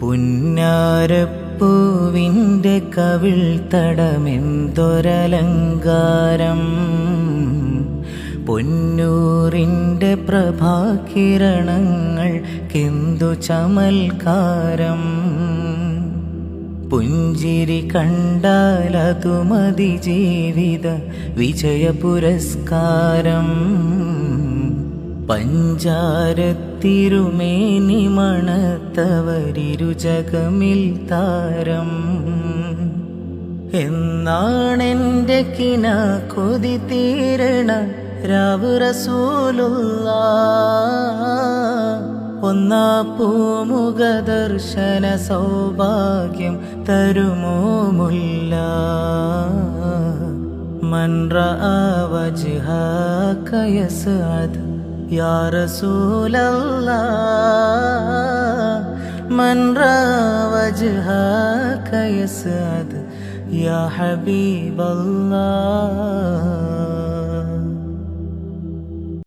പുന്നാരപ്പൂവിന്റെ കവിൾ തടമെന്തൊരലങ്കാരം? പൊന്നൂറിന്റെ പ്രഭാകിരണങ്ങൾ കെന്തു ചമൽക്കാരം? പുഞ്ചിരി കണ്ടാലതു മതി ജീവിത വിജയ പുരസ്കാരം. പഞ്ചാരത്തിരുമേനി മണത്തവരിരു ജഗമിൽ താരം. എന്നാണെന്റെ കിന കൊതി തീരണ രാവ് റസൂലുള്ള ഒന്നാ പൂമുഖ ദർശന സൗഭാഗ്യം തരുമോ മുല്ല. മൻറ വജ്ഹ കയസ് അത് யாரசூல மன்றா வஜ்ஹ கயசாத் யா ஹபீபல்லா.